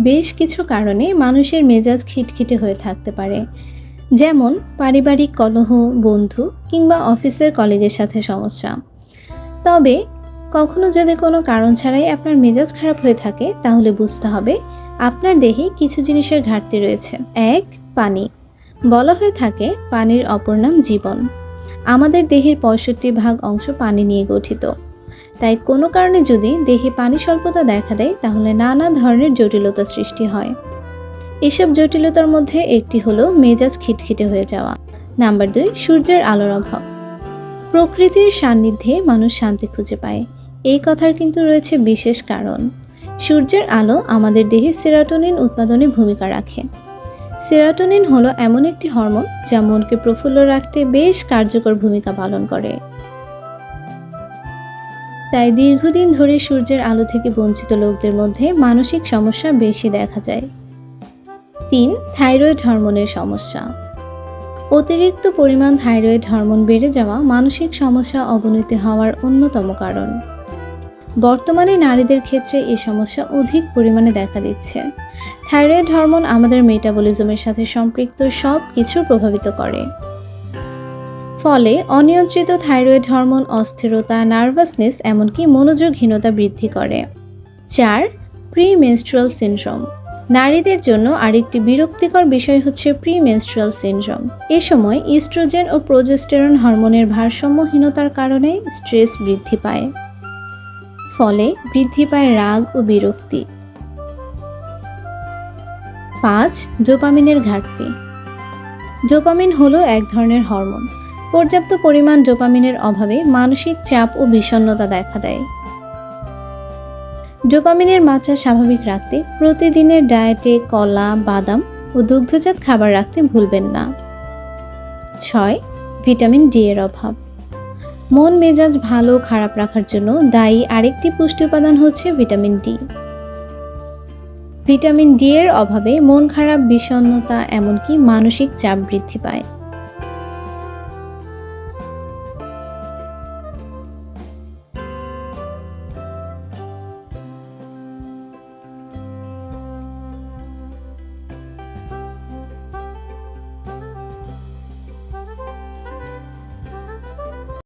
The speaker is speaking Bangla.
বেশ কিছু কারণে মানুষের মেজাজ খিটখিটে হয়ে থাকতে পারে। যেমন পারিবারিক কলহ, বন্ধু কিংবা অফিসের কলিগের সাথে সমস্যা। তবে কখনো যদি কোনো কারণ ছাড়াই আপনার মেজাজ খারাপ হয়ে থাকে, তাহলে বুঝতে হবে আপনার দেহে কিছু জিনিসের ঘাটতি রয়েছে। এক, পানি। বলা হয়ে থাকে পানির অপর নাম জীবন। আমাদের দেহের পঁয়ষট্টি ভাগ অংশ পানি নিয়ে গঠিত। তাই কোনো কারণে যদি দেহে পানি স্বল্পতা দেখা দেয়, তাহলে নানা ধরনের জটিলতা সৃষ্টি হয়। এসব জটিলতার মধ্যে একটি হলো মেজাজ খিটখিটে হয়ে যাওয়া। নাম্বার দুই, সূর্যের আলোর অভাব। প্রকৃতির সান্নিধ্যে মানুষ শান্তি খুঁজে পায়। এই কথার কিন্তু রয়েছে বিশেষ কারণ। সূর্যের আলো আমাদের দেহে সেরাটোনিন উৎপাদনে ভূমিকা রাখে। সেরাটোনিন হলো এমন একটি হরমোন যা মনকে প্রফুল্ল রাখতে বেশ কার্যকর ভূমিকা পালন করে। তাই দীর্ঘদিন ধরে সূর্যের আলো থেকে বঞ্চিত লোকদের মধ্যে মানসিক সমস্যা বেশি দেখা যায়। তিন, থাইরয়েড হরমোনের সমস্যা। অতিরিক্ত পরিমাণ থাইরয়েড হরমোন বেড়ে যাওয়া মানসিক সমস্যা অবনতি হওয়ার অন্যতম কারণ। বর্তমানে নারীদের ক্ষেত্রে এই সমস্যা অধিক পরিমাণে দেখা দিচ্ছে। থাইরয়েড হরমোন আমাদের মেটাবলিজমের সাথে সম্পৃক্ত সব কিছু প্রভাবিত করে। ফলে অনিয়ন্ত্রিত থাইরয়েড হরমোন অস্থিরতা, নার্ভাসনেস, এমনকি মনোযোগহীনতা বৃদ্ধি করে। চার প্রি মেনস্ট্রুয়াল সিনড্রোম। নারীদের জন্য আরেকটি বিরক্তিকর বিষয় হচ্ছে প্রি মেনস্ট্রুয়াল সিনড্রোম। এ সময় ইস্ট্রোজেন ও প্রোজেস্টেরন হরমোনের ভারসাম্যহীনতার কারণে স্ট্রেস বৃদ্ধি পায়। ফলে বৃদ্ধি পায় রাগ ও বিরক্তি। পাঁচ, ডোপামিনের ঘাটতি। ডোপামিন হলো এক ধরনের হরমোন। পর্যাপ্ত পরিমাণ ডোপামিনের অভাবে মানসিক চাপ ও বিষণ্ণতা দেখা দেয়। ডোপামিনের মাত্রা স্বাভাবিক রাখতে প্রতিদিনের ডায়েটে কলা, বাদাম ও দুগ্ধজাত খাবার রাখতে ভুলবেন না। ছয়, ভিটামিন ডি এর অভাব। মন মেজাজ ভালো, খারাপ রাখার জন্য দায়ী আরেকটি পুষ্টি উপাদান হচ্ছে ভিটামিন ডি। ভিটামিন ডি এর অভাবে মন খারাপ, বিষণ্ণতা এমনকি মানসিক চাপ বৃদ্ধি পায়।